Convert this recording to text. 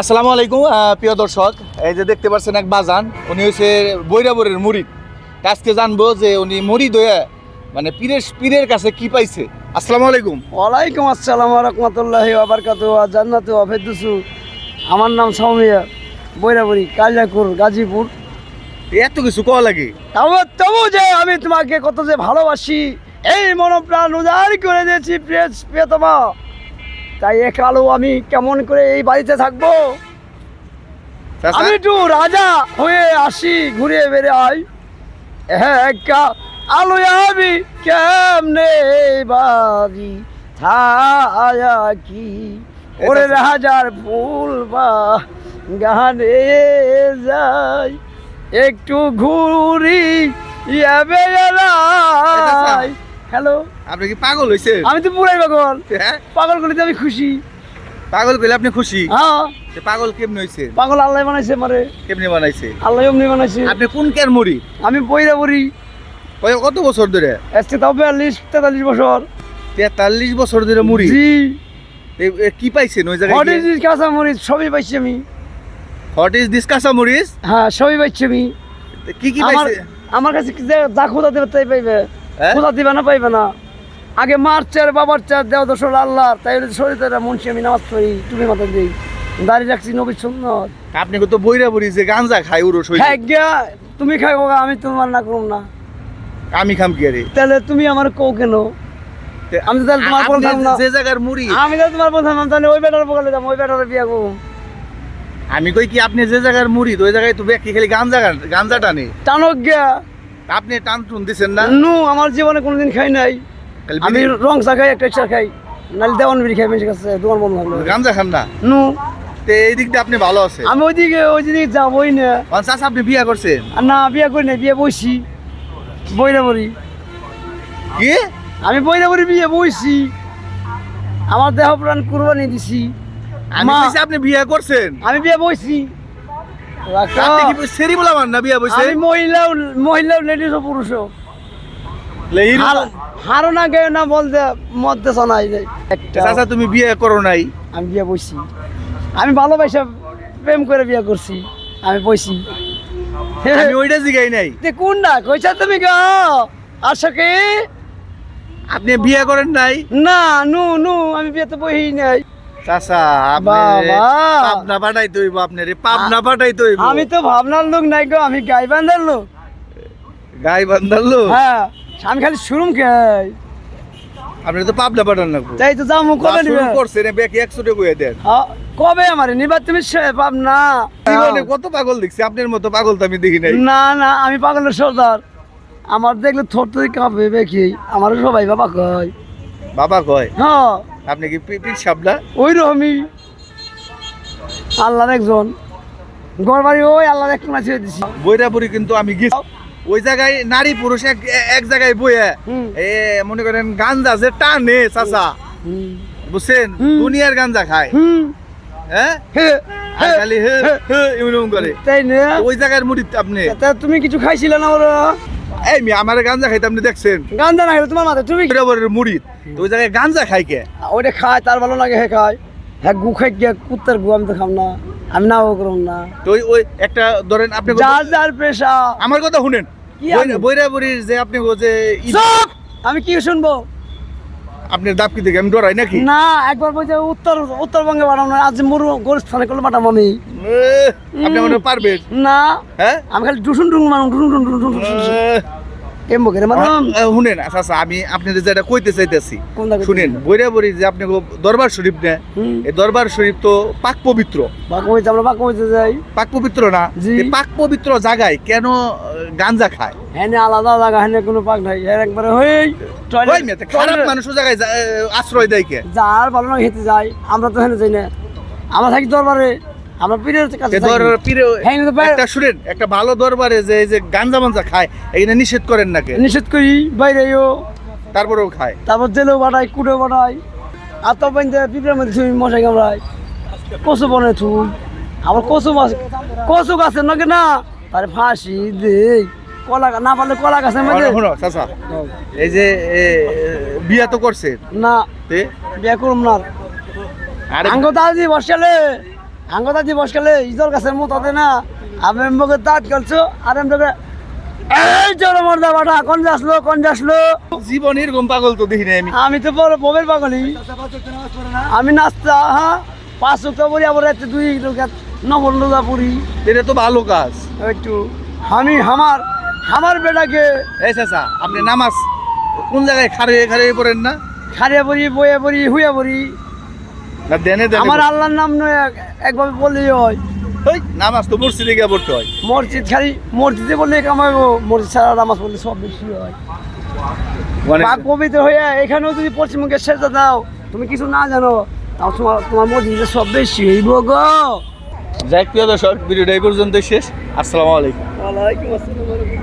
আসসালামু আলাইকুম প্রিয় দর্শক। এই যে দেখতে পাচ্ছেন এক বাজান উনি হচ্ছে বৈরাবরের মুরিদ আজকে জানব যে উনি মুরিদ হয়ে মানে পীরের পীরের কাছে কি পাইছে। আসসালামু আলাইকুম। ওয়ালাইকুম আসসালাম রহমতুল্লাহি আবরকাত জান্নাত আফেদুসু আমার নাম সৌমিয়া বৈরাবরি কালিয়াকুর গাজীপুর। এত কিছু কওয়া লাগে? তবু তবু যে আমি তোমাকে কত যে ভালোবাসি এই মনপ্রাণ উদার করে দিয়েছি প্রিয় প্রিয়তমা। তাই একালো আমি কেমন করে এই বাড়িতে থাকব? আমি একটু রাজা হয়ে আসি ঘুরে বেড়ে আই হ্যাঁ একা আলো আমি কেমনে বাজি ছায়া কি? ওরে রাজার ফুল বা গানে যাই। একটু ঘুরি হ্যালো আপনি কি পাগল হয়েছে আমি তো পুরাই পাগল। হ্যাঁ? পাগল করলে আমি খুশি। পাগল কইলে আপনি খুশি? হ্যাঁ। পাগল কেমনে হয়েছে পাগল আল্লাহ বানাইছে মারে কেমনে বানাইছে? আল্লাহ এমনি বানাইছে। আপনি কোন কের মুড়ি? আমি বইরা বড়ি কত বছর ধরে? আজকে তাও বিয়াল্লিশ তেতাল্লিশ বছর। তেতাল্লিশ বছর ধরে মুড়ি? জি। কি পাইছেন ওই জায়গায় হট ইজ কাঁচা মরিচ সবই পাইছি আমি। হোয়াট ইজ দিস কাঁচা মরিচ হ্যাঁ সবই পাইছি আমি। কি কি আমার পাইছে? আমার কাছে যে- যা খোদা দেবে তাই পাইবে। হ্যাঁ? খোদা দিবে না পাইবে না? আগে মার চার বাবার চার দেও দোষর আল্লাহ তাই হলে শরীরে মুন্সি আমি নামাজ পড়ি তুমি মাথা দিই দাঁড়িয়ে রাখছি নবী সুন্নত। আপনি তো বইরা বড়ি যে গাঞ্জা খাই হ্যাঁ গিয়া তুমি খাই আমি তোমার না করুম না। আমি খাম কি আরে? তাহলে তুমি আমার কৌ কেন? আমি তাহলে তোমার বলতাম না। যে জায়গার মুড়ি। আমি তো তোমার বলতাম না তাহলে ওই বেটার বলে যাব ওই বেটার বিয়া করব। আমি কই কি আপনি যে জায়গার মুড়ি ওই জায়গায় তো ব্যক্তি খালি গাঞ্জা গাঞ্জা টানে টানক গিয়া আপনি টান টুন দিছেন না? নু আমার জীবনে কোনোদিন খাই নাই। আমি রং চা খাই একটা চা খাই নাহলে দেওয়ান বিড়ি খাই বেশি কাছে তোমার বন্ধু ভালো গাঞ্জা খান না? নু। তে এই দিক দিয়ে আপনি ভালো আছে আমি ওইদিকে ওই দিকে যাবোই না। চাষা আপনি বিয়া করছেন? আর না বিয়া করি না বিয়ে বইছি। বইরা বড়ি কি? আমি বইরা বড়ি বিয়ে বইছি। আমার দেহ প্রাণ কুরবানি দিছি। আমি কইছি আপনি বিয়া করছেন? আমি বিয়ে বইছি। সেরি বলা মান না বিয়া বইছে আমি লেডিস ও হারো না না বলতে মধ্যে শোনাই যায় একটা চাচা তুমি বিয়ে করো নাই? আমি বিয়ে বইছি। আমি ভালোবাসা প্রেম করে বিয়ে করছি। আমি বইছি। আমি ওইটা জিগাই নাই। তে কোন না? কইছা তুমি গো। আপনি বিয়ে করেন নাই? না নু নু আমি বিয়েতে বই নাই। চাচা। পাবনা পাঠাই রে পাবনা পাঠাই আমি তো ভাবনার লোক নাই গো আমি গাই বান্ধার লোক। গাই বান্ধালো হ্যাঁ আমি খালি শুরুম খাই আপনি তো পাবনা পাঠান তাই তো যাব কবে নিবে? করছেন ব্যাগ একশো টাকা কইয়া দেন। হ্যাঁ, কবে আমার? নিবার তুমি সে জীবনে কত পাগল দেখছি আপনার মতো পাগল তো আমি দেখি নাই। না না আমি পাগলের সর্দার। আমার দেখলে থর থর কাঁপবে দেখি আমার সবাই বাবা কয়। বাবা কয়? হ্যাঁ। আপনি কি পি- পিঠ সাবলা ওই রকমই। আল্লাহর একজন। ঘর বাড়ি ওই আল্লাহর একটু না ছেড়ে দিছি। বৈরাপুরি কিন্তু আমি গেছি ওই জায়গায় নারী পুরুষ এক এক জায়গায় বইয়ে। এ মনে করেন গাঞ্জা যে টানে চাচা। বুঝছেন? দুনিয়ার গাঞ্জা খায়। হ্যাঁ? হে, আর হে, খালি হে হে। করে। তাই না? ওই জায়গার মুড়ি আপনি তা তুমি কিছু খাইছিলে না ওরা? এই মি আমার গাঞ্জা খাইতে আপনি দেখছেন? গান্দা না তোমার মাথায় তুমি বৈরাবরের মুড়ি। তো ওই জায়গায় গাঞ্জা খাই কে? ওইটা খায় তার ভালো লাগে হে খায়। হ্যাঁ গু খাই গিয়ে কুত্তার গু আমি তো খাম না। আমি নাও করুম না। তো ওই একটা ধরেন আপনি যার যার পেশা। আমার কথা শুনেন। কি আমি? যে আপনি ও যে আমি কি শুনব? আপনার দাপ কি দেখে আমি ডরাই নাকি? না একবার বলছে উত্তর উত্তরবঙ্গে পাঠাবো না আজ মরু গোরস্থানে করলে পাঠাবো আমি আপনি মনে পারবেন? না। হ্যাঁ? আমি খালি ডুসুন ডুং মারুম ডুসুন ডুং ডুসুন এমবো করে মারুম শুনেন আচ্ছা আচ্ছা আমি আপনাদের যেটা কইতে চাইতেছি শুনেন বৈরাবরি যে আপনি দরবার শরীফ ne এই দরবার শরীফ তো পাক পবিত্র। বাঁকো হইতে আমরা বাঁকো হইতে যাই। পাক পবিত্র না। পাক পবিত্র জায়গায় কেন গাঞ্জা খায়? হ্যাঁ আলাদা জায়গা হ্যাঁ কোনো পাক নাই। এর একবারে হই টয়লেট খারাপ মানুষও জায়গায় আশ্রয় দেয় কে? যার ভালো লাগে হেঁটে যাই আমরা তো হেনে যাই না। আমরা থাকি দরবারে। আমরা পীরের কাছে। ধর পীরে হ্যাঁ, একটা শুনেন একটা ভালো দরবারে যে এই যে গাঞ্জা মাঞ্জা খায় এখানে নিষেধ করেন নাকি? নিষেধ করি বাইরেও তারপরেও খায়। তারপর জেলেও বাড়াই কুটেও বাড়াই আর তো বাইন্দে পিঁপড়ের মধ্যে থুই মশাই কামড়াই কচু বনে থুই আবার কচু মাছ কচু গাছের নাকি না তারে ফাঁসি দে কলা না পারলে কলা গাছের মধ্যে চাচা। এই যে বিয়া তো করছে? না। বিয়ে করুম না। আরে আঙ্গ দাদি বসালে আঙ্গতা দিবস কালে ইজর গাছের মতো দে না? আমি মুখে দাঁত গলছো আর আমি তোকে এই চলো মর্দা বাটা কোন যাসলো কোন যাসলো জীবন এরকম পাগল তো দেখি আমি। আমি তো বড় ববের পাগলি আমি নাস্তা হ্যাঁ পাঁচ তো পড়ি আবার রাতে দুই নবল লোজা পড়ি। এটা তো ভালো কাজ। একটু আমি আমার আমার বেটাকে এই চাচা আপনি নামাজ কোন জায়গায় খারে খারে পড়েন না? খারিয়া পড়ি বয়ে পড়ি হুইয়া পড়ি। না দেনে দেনে আমার আল্লাহর নাম নয় একভাবে বললেই হয়। ওই নামাজ তো মসজিদে গিয়ে পড়তে হয়। মসজিদ খালি মসজিদে বললে মসজিদ ছাড়া নামাজ পড়লে সব বেশি হয়। মানে পবিত্র হয়ে এখানেও যদি পশ্চিমবঙ্গের সেজা দাও তুমি কিছু না জানো তাও তোমার তোমার মসজিদে সব বেশি হইব গো। যাই প্রিয় দর্শক ভিডিওটা এই পর্যন্ত শেষ। আসসালামু আলাইকুম। ওয়ালাইকুম আসসালাম।